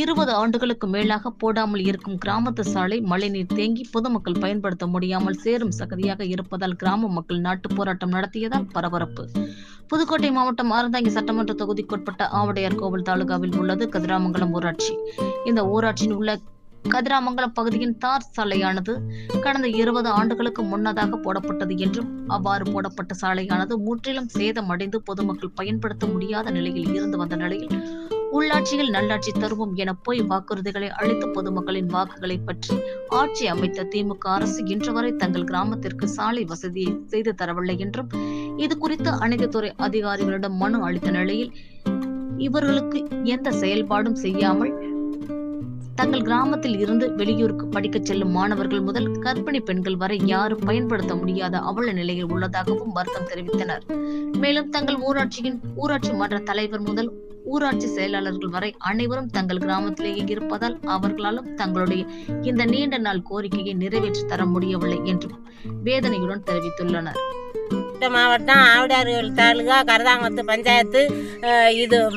இருபது ஆண்டுகளுக்கு மேலாக போடாமல் இருக்கும் கிராமத்து சாலை மழைநீர் தேங்கி பொதுமக்கள் பயன்படுத்த முடியாமல் சேரும் சகதியாக இருப்பதால் கிராம மக்கள் நாட்டு போராட்டம் நடத்தியதால் பரபரப்பு. புதுக்கோட்டை மாவட்டம் ஆரந்தாங்கி சட்டமன்ற தொகுதிக்குட்பட்ட ஆவடையார் கோவில் தாலுகாவில் உள்ளது கதிராமங்கலம் ஊராட்சி. இந்த ஊராட்சியில் உள்ள கதிராமங்கலம் பகுதியின் தார் சாலையானது கடந்த இருபது ஆண்டுகளுக்கு முன்னதாக போடப்பட்டது என்றும் அவ்வாறு போடப்பட்ட சாலையானது முற்றிலும் சேதமடைந்து பொதுமக்கள் பயன்படுத்த முடியாத நிலையில் இருந்து வந்த நிலையில் உள்ளாட்சியில் நல்லாட்சி தருவோம் என போய் வாக்குறுதிகளை அளித்து பொதுமக்களின் வாக்குகளை பற்றி ஆட்சி அமைத்த திமுக அரசு இன்று வரை தங்கள் கிராமத்திற்கு சாலை வசதியை செய்து தரவில்லை என்றும் இது குறித்து அனைத்து துறை அதிகாரிகளிடம் மனு அளித்த நிலையில் இவர்களுக்கு எந்த செயல்பாடும் செய்யாமல் தங்கள் கிராமத்தில் இருந்து வெளியூருக்கு படிக்கச் செல்லும் மாணவர்கள் முதல் கர்ப்பிணி பெண்கள் வரை யாரும் பயன்படுத்த முடியாத அவல நிலையில் உள்ளதாகவும் வருத்தம் தெரிவித்தனர். மேலும் தங்கள் ஊராட்சியின் ஊராட்சி மன்ற தலைவர் முதல் ஊராட்சி செயலாளர்கள் வரை அனைவரும் தங்கள் கிராமத்திலேயே இருப்பதால் அவர்களாலும் தங்களுடைய இந்த நீண்ட நாள் கோரிக்கையை நிறைவேற்றி தர முடியவில்லை என்றும் வேதனையுடன் தெரிவித்துள்ளனர். மாவட்டம் ஆவிடாறு தாலுகா கரதாங்குளத்து பஞ்சாயத்து இது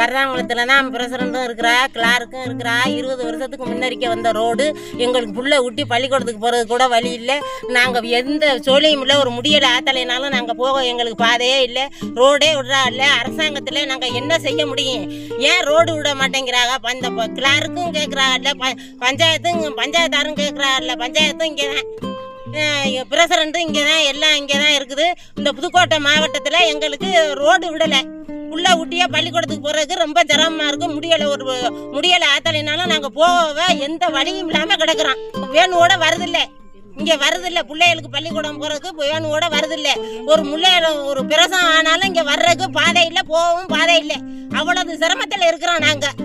கரதாங்குளத்தில் தான் பிரசிடண்ட்டும் இருக்கிறா கிளார்க்கும் இருக்கிறா. இருபது வருஷத்துக்கு முன்னறிக்க வந்த ரோடு. எங்களுக்கு புள்ள ஊட்டி பள்ளிக்கூடத்துக்கு போகிறது கூட வழி இல்லை. நாங்கள் எந்த சோழியும் இல்லை ஒரு முடியலை ஆத்தலைனாலும் நாங்கள் போக எங்களுக்கு பாதையே இல்லை. ரோடே விடுறா இல்லை. அரசாங்கத்தில் நாங்கள் என்ன செய்ய முடியும்? ஏன் ரோடு விட மாட்டேங்கிறாங்க? அந்த கிளாருக்கும் கேட்குறா இல்லை ப பஞ்சாயத்தும் பஞ்சாயத்தாரும் கேட்குறா இல்லை. பஞ்சாயத்தும் இங்கே தான் பிரசிடண்ட்டும் இங்கே தான் எல்லாம் இங்கே தான் இருக்குது. இந்த புதுக்கோட்டை மாவட்டத்தில் எங்களுக்கு ரோடு விடலை. புள்ள ஊட்டியா பள்ளிக்கூடத்துக்கு போகிறதுக்கு ரொம்ப சிரமமாக இருக்கும். முடியலை ஒரு முடியலை ஆத்தலைனாலும் நாங்கள் போக எந்த வழியும் இல்லாமல் கிடக்குறோம். வேணுவோட வருதில்ல. இங்கே வருதில்ல. பிள்ளைகளுக்கு பள்ளிக்கூடம் போகிறதுக்கு வேணுவோட வருதில்ல. ஒரு முள்ளையில ஒரு பிரசவம் ஆனாலும் இங்கே வர்றதுக்கு பாதை இல்லை போகவும் பாதை இல்லை. அவ்வளவு சிரமத்தில் இருக்கிறோம் நாங்கள்